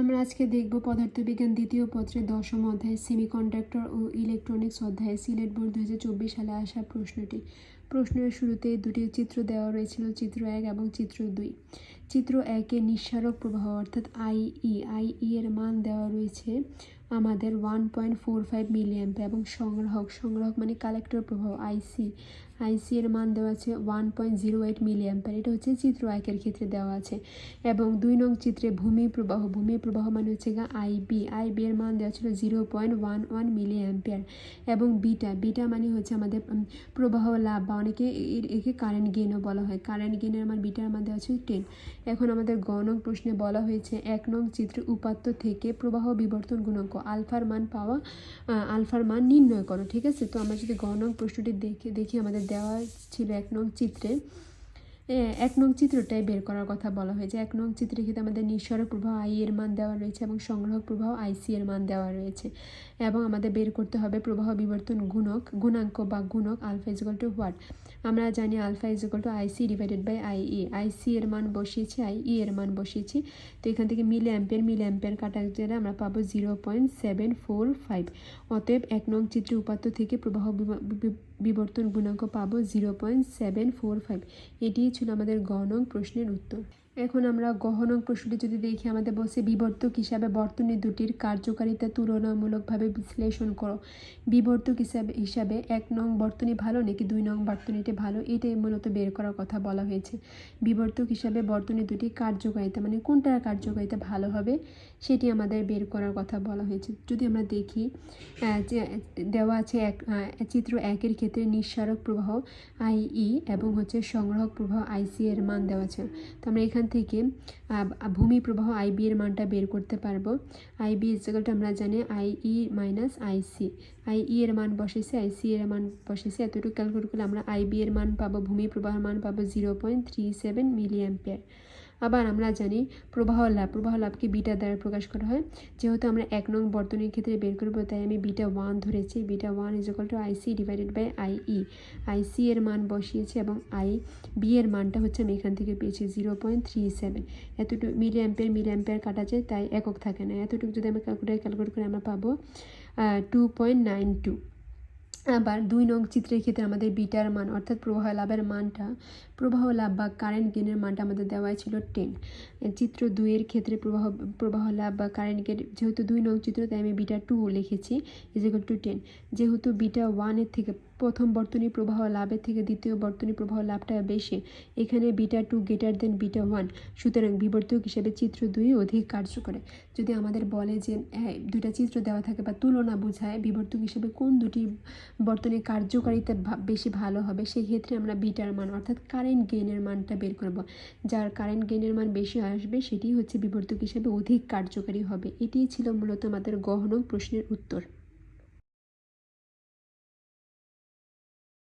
আমরা আজকে দেখব পদার্থবিজ্ঞান দ্বিতীয় পত্রের দশম অধ্যায় সেমিকন্ডাক্টর ও ইলেকট্রনিক্স অধ্যায়ে, সিলেট বোর্ড দু হাজার চব্বিশ সালে আসা প্রশ্নটি। প্রশ্নের শুরুতে দুটি চিত্র দেওয়া রয়েছিল, চিত্র এক এবং চিত্র দুই। চিত্র একে নিঃসারক প্রবাহ, অর্থাৎ আইই আইই এর মান দেওয়া রয়েছে আমাদের one point four five milliamp এবং সংগ্রাহক সংগ্রাহক মানে কালেক্টর প্রবাহ আইসি আইসি এর মান দেওয়া আছে one point zero eight milliampere এটা হচ্ছে চিত্র একের ক্ষেত্রে দেওয়া আছে। এবং দুই নং চিত্রে ভূমি প্রবাহ ভূমি প্রবাহ মানে হচ্ছে গা আইবি আইবি এর মান দেওয়া ছিল zero point one one milliampere এবং বিটা বিটা মানে হচ্ছে আমাদের প্রবাহ লাভ বা অনেকে একে কারেন্ট গেনও বলা হয়। কারেন্ট গেনের মান, বিটার মান দেওয়া আছে টেন এখন আমাদের গ নং প্রশ্নে বলা হয়েছে এক নং চিত্রে উপাত্ত থেকে প্রবাহ বিবর্তন গুণাঙ্ক, আলফার মান পাওয়া আলফার মান নির্ণয় করো, ঠিক আছে? তো আমরা যদি গ নং প্রশ্নটি দেখে, দেখি আমাদের দেওয়া ছিল এক নং চিত্রে। এক নং চিত্রটাই বের করার কথা বলা হয়েছে। এক নং চিত্রে ক্ষেত্রে আমাদের নিঃসরক প্রবাহ আই এর মান দেওয়া রয়েছে এবং সংগ্রহ প্রবাহ আইসি এর মান দেওয়া রয়েছে। এবং আমাদের বের করতে হবে প্রবাহ বিবর্তন গুণক, গুণাঙ্ক বা গুণক আলফা ইজিক্যাল টু হোয়াট আমরা জানি alpha is equal to IC divided by IE IC এর মান বসিয়েছি আই ই এর মান বসিয়েছি। তো এখান থেকে মিলি অ্যাম্পের মিলি অ্যাম্পিয়ার কাটা গেলে আমরা পাবো zero point seven four five অতএব এক নং চিত্র উপাত্ত থেকে প্রবাহ বিব- বিবর্তন গুণাঙ্ক পাবো zero point seven four five এটিই ছিল আমাদের গণক প্রশ্নের উত্তর। এখন আমরা গহনং প্রশ্নটি যদি দেখি, আমাদের বলছে, বিবর্তক হিসাবে বর্তনী দুটির কার্যকারিতা তুলনামূলকভাবে বিশ্লেষণ করো। বিবর্তক হিসাবে হিসাবে এক নং বর্তনী ভালো নাকি দুই নং বর্তনীটি ভালো? এটাই মূলত বের করার কথা বলা হয়েছে। বিবর্তক হিসাবে বর্তনী দুটি কার্যকারিতা মানে কোনটার কার্যকারিতা ভালো হবে, সেটি আমাদের বের করার কথা বলা হয়েছে। যদি আমরা দেখি দেওয়া আছে এক চিত্র একের ক্ষেত্রে নিঃসারক প্রবাহ আইই এবং হচ্ছে সংগ্রাহক প্রবাহ আইসি এর মান দেওয়া আছে। তো আমরা এখান থেকে ভূমি প্রবাহ আইবি এর মানটা বের করতে পারব। আইবি ইজকালটা আমরা জানি আইই মাইনাস আইসি আইই এর মান বসেছে আইসি এর মান বসেছে। এতটুকু ক্যালকুলেট করলে আমরা আইবি এর মান পাবো, ভূমি প্রবাহের মান পাবো zero point three seven milliampere আবার আমরা জানি প্রবাহ লাভ, প্রবাহ লাভকে বিটা দ্বারা প্রকাশ করা হয়। যেহেতু আমরা এক নং বর্তনীর ক্ষেত্রে বের করব, তাই আমি বিটা ওয়ান ধরেছি। Beta one is equal to IC divided by IE IC এর মান বসিয়েছি এবং আই বি এর মানটা হচ্ছে আমি এখান থেকে পেয়েছি জিরো পয়েন্ট থ্রি সেভেন এতটুকু মিলি অ্যাম্পিয়ার মিলি অ্যাম্পিয়ার কাটা যায় তাই একক থাকে না। এতটুকু যদি আমি ক্যালকুলেট ক্যালকুলেট করে আমরা পাবো টু পয়েন্ট নাইন টু আবার দুই নং চিত্রের ক্ষেত্রে আমাদের বিটার মান, অর্থাৎ প্রবাহ লাভের মানটা, প্রবাহ লাভ বা কারেন্ট গেনের মানটা আমাদের দেওয়া ছিল টেন চিত্র দুইয়ের ক্ষেত্রে প্রবাহ প্রবাহ লাভ বা কারেন্ট গেন যেহেতু দুই নং চিত্র, তাই আমি বিটা টু লিখেছি ইজিক্যাল টু টেন যেহেতু বিটা ওয়ানের থেকে প্রথম বর্তনী প্রবাহ লাভের থেকে দ্বিতীয় বর্তনী প্রবাহ লাভটা বেশি, এখানে beta two greater than beta one সুতরাং বিবর্তক হিসেবে চিত্র দুই অধিক কার্যকরে। যদি আমাদের বলে যে হ্যাঁ দুইটা চিত্র দেওয়া থাকে বা তুলনা বোঝায়, বিবর্তক হিসেবে কোন দুটি বর্তনী কার্যকারিতা বেশি ভালো হবে সেই ক্ষেত্রে আমরা বিটার মান, অর্থাৎ কারেন্ট গেইনের মানটা বের করব। যার কারেন্ট গেইনের মান বেশি আসবে, সেটি হচ্ছে বিবর্তক হিসেবে অধিক কার্যকারী হবে। এটিই ছিল মূলত আমাদের গহন প্রশ্নের উত্তর।